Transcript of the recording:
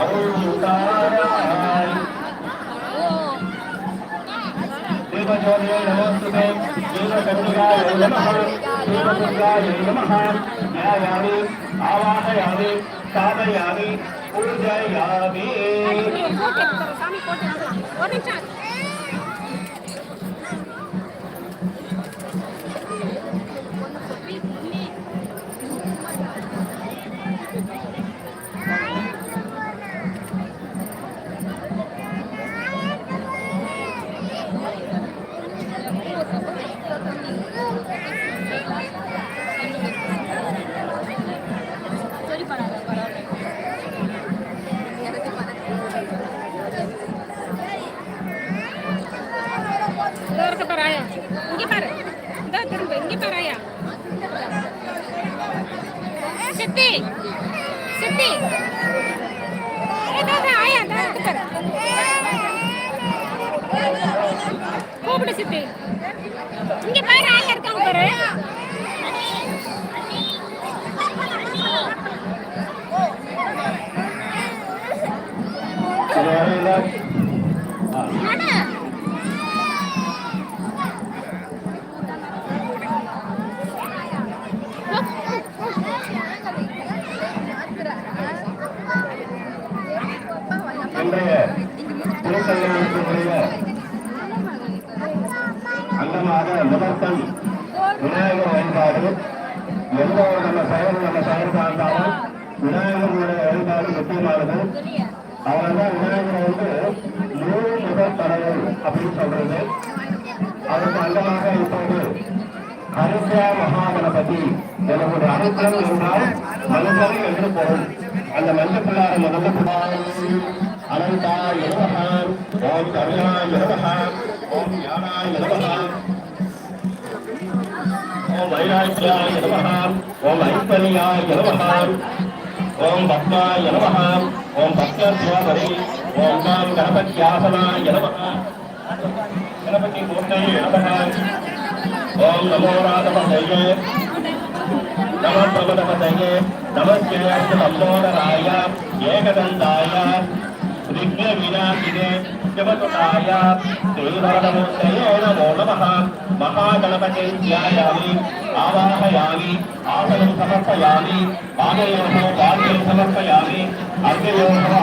Oh, my God. ஜோதியை நமோஸ்துதே ஜீவகருணிகாய நம ஜீவகருணிகாய நம யாவாமி ஆவாகயாமி போட்டு ஒரு நிமிஷம். இருக்க பாரு ஆயா இங்க பாரு இதோ திரும்ப இங்க பாரு ஆயா சித்தி சித்தி இதோ இதோ ஆயா இதோ இருக்கு பாரு கூப்பிடு சித்தி இங்க பாரு ஆயா இருக்காங்க பாரு அண்ணா இன்றைய திருக்கல்யாணத்தினுடைய அங்கமாக முதற்கண் விநாயகர் வழிபாடு. எந்த ஒரு நம்ம செயல் நம்ம செயல்பார்த்தாலும் விநாயகருடைய வழிபாடு முக்கியமானது. அவர்தான் விநாயகரை வந்து முழு முதல் தலைவர் அப்படின்னு சொல்றது. அதற்கு அங்கமாக இப்போது அனுக்கியா மகாகணபதி. எனக்கு அனுக்கிரம் என்றால் மனுஷன் என்று பொருள். அந்த மஞ்சள் பிள்ளார முதல்ல అనంతాయ నమ. ఓం కరుణాయ నమ. ఓం జ్ఞానాయ నమ. ఓం వైరాగ్యాయ నమ. ఓం ఐశ్వర్యాయ నమ. ఓం భక్తాయ నమ. ఓం భక్త్యాధ్యాపరి ఓం గాం గణపత్యాసనాయ నమ. గణపతి మూర్తయ నమ. ఓం నమో రాధపతయే నమ ప్రభుతపతయే నమస్కారం నమోదరాయ ఏకదంతాయ. విఘ్నే వినాశినే శివసుతాయ శ్రీవరదమూర్తయే నమో నమ మహాగణపతే ధ్యాయామి ఆవాహయామి ఆసనం సమర్పయామి పాదయోహో పాద్యం సమర్పయామి అర్ఘయోహో